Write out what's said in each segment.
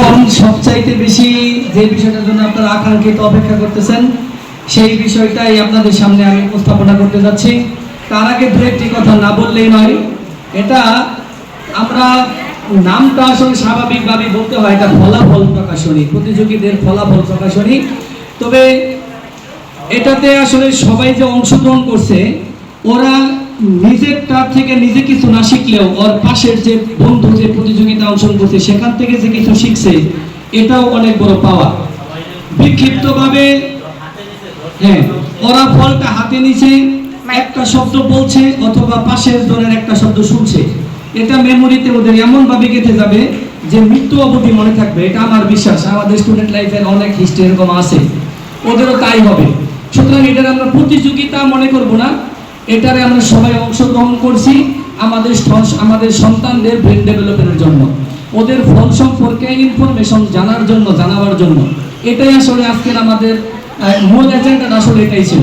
এখন সবচাইতে বেশি যে বিষয়টার জন্য আপনারা আকাঙ্ক্ষিত অপেক্ষা করতেছেন, সেই বিষয়টাই আপনাদের সামনে আমি উপস্থাপনা করতে যাচ্ছি। তার আগে দু একটি কথা না বললেই নয়, এটা আমরা নামটা আসলে স্বাভাবিকভাবে বলতে হয়, এটা ফলাফল প্রকাশনী, প্রতিযোগীদের ফলাফল প্রকাশনী। তবে এটাতে আসলে সবাই যে অংশগ্রহণ করছে, ওরা নিজেরটা থেকে নিজে কিছু না শিখলেও ওর পাশের যে বন্ধু, যে প্রতিযোগিতা অংশগ্রহণ করছে, সেখান থেকে যে কিছু শিখছে, এটাও অনেক বড় পাওয়া। বিক্ষিপ্তভাবে হ্যাঁ ওরা ফলটা হাতে নিছে, একটা শব্দ বলছে অথবা পাশের জনের একটা শব্দ শুনছে। এটা মেমোরিতে ওদের এমন ভাবে গেঁথে যাবে যে মৃত্যু অবধি মনে থাকবে। এটা আমার বিশ্বাস, আমাদের স্টুডেন্ট লাইফের অনেক হিস্ট্রি এরকম আছে। ওদেরও তাই হবে। সুতরাং এটার আমরা প্রতিযোগিতা মনে করব না। এটারে আমরা সবাই অংশগ্রহণ করছি আমাদের আমাদের সন্তানদের ব্রেন ডেভেলপমেন্টের জন্য। ওদের ফল সম্পর্কে ইনফরমেশন জানার জন্য, জানাবার জন্য। এটাই আসলে আজকের আমাদের মূল এজেন্ডা আসলে এটাই ছিল।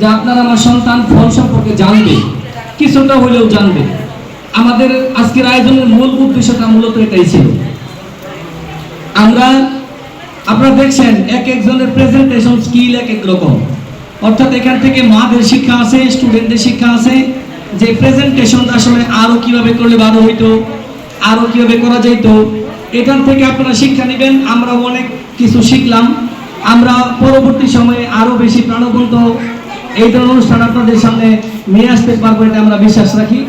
যে আপনার আমার সন্তান ফল সম্পর্কে জানবে, কিছুটা হলেও জানবে। আমাদের আজকের আয়োজনের মূল উদ্দেশ্যটা মূলত এটাই ছিল। আমরা, আপনারা দেখছেন, এক একজনের প্রেজেন্টেশন স্কিল এক এক রকম। অর্থাৎ এখান থেকে মাদের শিক্ষা আছে স্টুডেন্টদের শিক্ষা আছে। যে প্রেজেন্টেশনটা আসলে আরও কীভাবে করলে ভালো হইতো, আরও কীভাবে করা যেত এখান থেকে আপনারা শিক্ষা নেবেন। আমরা অনেক কিছু শিখলাম। আমরা পরবর্তী সময়ে আরও বেশি প্রাণবন্ত এই ধরনের অনুষ্ঠান আপনাদের সামনে নিয়ে আসতে পারব এটা আমরা বিশ্বাস রাখি।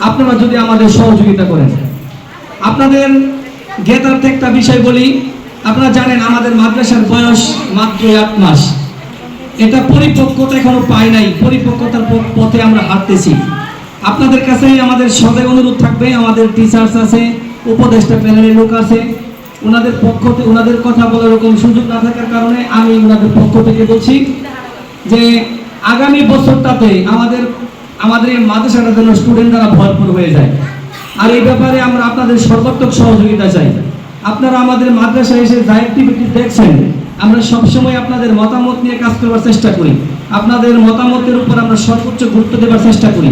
আপনারা যদি আমাদের সহযোগিতা করেন। আপনাদের জ্ঞাতার্থে একটা বিষয় বলি। আপনারা জানেন আমাদের মাদ্রাসার বয়স মাত্র এক মাস। এটা পরিপক্কতা এখনও পাই নাই। পরিপক্কতার পথে আমরা হাঁটতেছি। আপনাদের কাছে আমাদের সদয় অনুরোধ থাকবে, আমাদের টিচার্স আছে, উপদেষ্টা প্যানেলের লোক আছে। ওনাদের পক্ষ থেকে ওনাদের কথা বলার এরকম সুযোগ না থাকার কারণে আমি ওনাদের পক্ষ থেকে বলছি যে আগামী বছরটাতে আমাদের আমাদের এই মাদ্রাসাটা যেন স্টুডেন্ট দ্বারা ভরপুর হয়ে যায়। আর এই ব্যাপারে আমরা আপনাদের সর্বাত্মক সহযোগিতা চাই। আপনারা আমাদের মাদ্রাসায় এসে যা অ্যাক্টিভিটি দেখছেন। আমরা সবসময় আপনাদের মতামত নিয়ে কাজ করবার চেষ্টা করি। আপনাদের মতামতের উপর আমরা সর্বোচ্চ গুরুত্ব দেওয়ার চেষ্টা করি।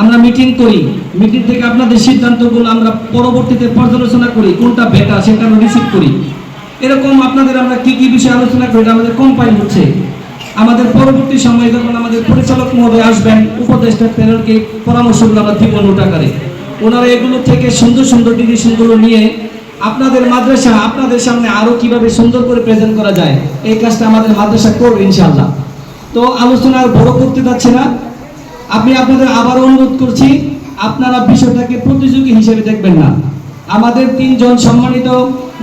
আমরা মিটিং করি। মিটিং থেকে আপনাদের সিদ্ধান্তগুলো আমরা পরবর্তীতে পর্যালোচনা করি, কোনটা বেটার সেটা আমরা রিসিভ করি। এরকম আপনাদের আমরা কি কি বিষয়ে আলোচনা করি আমাদের কম্পাইল হচ্ছে। আমাদের পরবর্তী সময়ে যখন আমাদের পরিচালক মহোদয় আসবেন, উপদেষ্টা প্যানেলকে পরামর্শগুলো আমরা দিব নোট আকারে। ওনারা এগুলো থেকে সুন্দর সুন্দর ডিসিশনগুলো নিয়ে আপনাদের মাদ্রাসা, আপনাদের সামনে আরও কীভাবে সুন্দর করে প্রেজেন্ট করা যায়, এই কাজটা আমাদের মাদ্রাসা করবে ইনশাআল্লাহ। তো আলোচনা আর বড় করতে যাচ্ছে না। আমি আপনাদের আবার অনুরোধ করছি, আপনারা বিষয়টাকে প্রতিযোগী হিসেবে দেখবেন না। আমাদের তিনজন সম্মানিত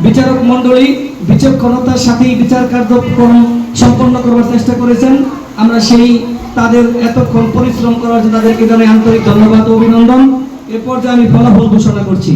বিচারক মণ্ডলী বিচক্ষণতার সাথেই বিচার কার্যক্রম সম্পন্ন করবার চেষ্টা করেছেন। আমরা সেই তাদের এতক্ষণ পরিশ্রম করার জন্য তাদেরকে জানাই আন্তরিক ধন্যবাদ অভিনন্দন। এ পর্যায়ে আমি ফলাফল ঘোষণা করছি।